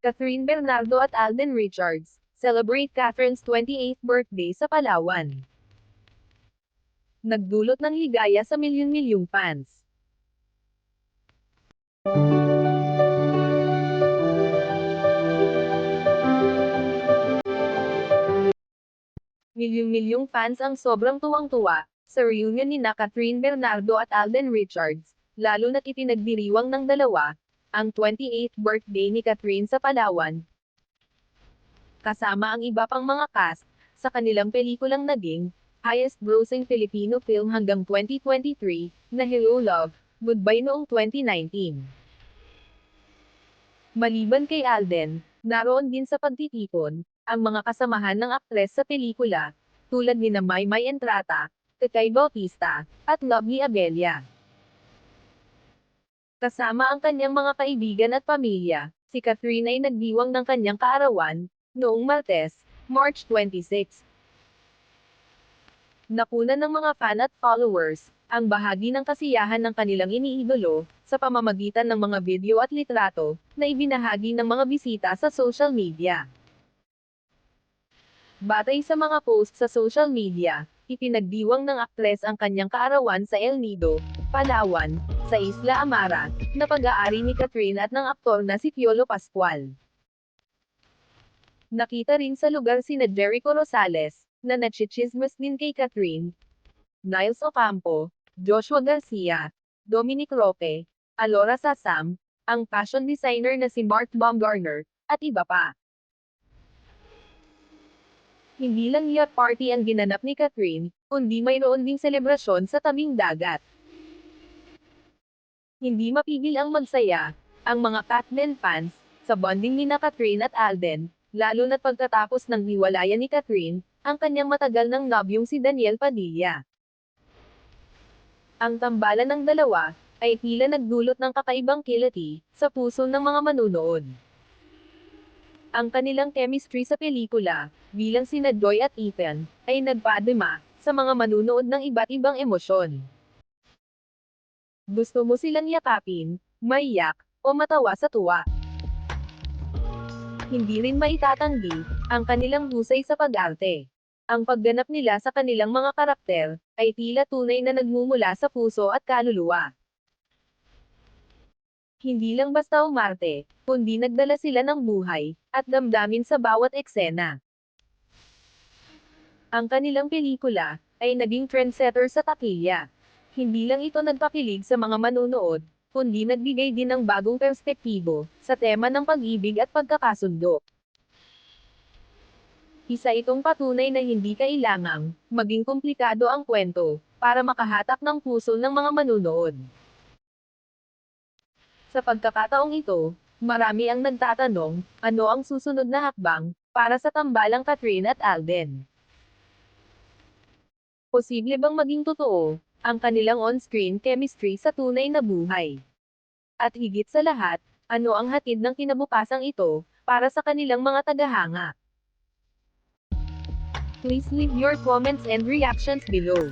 Catherine Bernardo at Alden Richards, celebrate Catherine's 28th birthday sa Palawan. Nagdulot ng ligaya sa milyon-milyong fans. Milyong-milyong fans ang sobrang tuwang-tuwa sa reunion ni na Catherine Bernardo at Alden Richards, lalo na't itinagdiriwang ng dalawa, ang 28th birthday ni Catherine sa Palawan. Kasama ang iba pang mga cast, sa kanilang pelikulang naging, highest grossing Filipino film hanggang 2023, na Hello Love, Goodbye noong 2019. Maliban kay Alden, naroon din sa pagtitipon, ang mga kasamahan ng aktres sa pelikula, tulad ni na Maymay Entrata, Tetay Bautista, at Lovely Abelia. Kasama ang kanyang mga kaibigan at pamilya, si Catherine ay nagdiwang ng kanyang kaarawan, noong Martes, March 26. Nakuna ng mga fan at followers, ang bahagi ng kasiyahan ng kanilang iniidolo, sa pamamagitan ng mga video at litrato, na ibinahagi ng mga bisita sa social media. Batay sa mga post sa social media, ipinagdiwang ng aktres ang kanyang kaarawan sa El Nido, Palawan, sa Isla Amara, na pag-aari ni Catherine at ng aktor na si Piolo Pascual. Nakita rin sa lugar sina Jericho Rosales, na nachichismas din kay Catherine, Niles Ocampo, Joshua Garcia, Dominic Roque, Alora Sasam, ang fashion designer na si Bart Baumgartner, at iba pa. Hindi lang yacht party ang ginanap ni Catherine, kundi mayroon ding selebrasyon sa tabing dagat. Hindi mapigil ang magsaya, ang mga Kathleen fans, sa bonding ni na Catherine at Alden, lalo na't pagkatapos ng hiwalayan ni Catherine, ang kanyang matagal ng nobyong si Daniel Padilla. Ang tambalan ng dalawa, ay tila nagdulot ng kakaibang kilati, sa puso ng mga manunood. Ang kanilang chemistry sa pelikula, bilang sina Joy at Ethan, ay nagpadima, sa mga manunood ng iba't ibang emosyon. Gusto mo silang yakapin, maiyak, o matawa sa tuwa. Hindi rin maitatanggi, ang kanilang husay sa pag-arte. Ang pagganap nila sa kanilang mga karakter, ay tila tunay na nagmumula sa puso at kaluluwa. Hindi lang basta umarte, kundi nagdala sila ng buhay, at damdamin sa bawat eksena. Ang kanilang pelikula, ay naging trendsetter sa takilya. Hindi lang ito nagpakilig sa mga manunood, kundi nagbigay din ng bagong perspektibo, sa tema ng pag-ibig at pagkakasundo. Isa itong patunay na hindi kailangang, maging komplikado ang kwento, para makahatak ng puso ng mga manunood. Sa pagkakataong ito, marami ang nagtatanong, ano ang susunod na hakbang, para sa tambalang Catherine at Alden. Posible bang maging totoo, ang kanilang on-screen chemistry sa tunay na buhay? At higit sa lahat, ano ang hatid ng kinabukasang ito, para sa kanilang mga tagahanga? Please leave your comments and reactions below.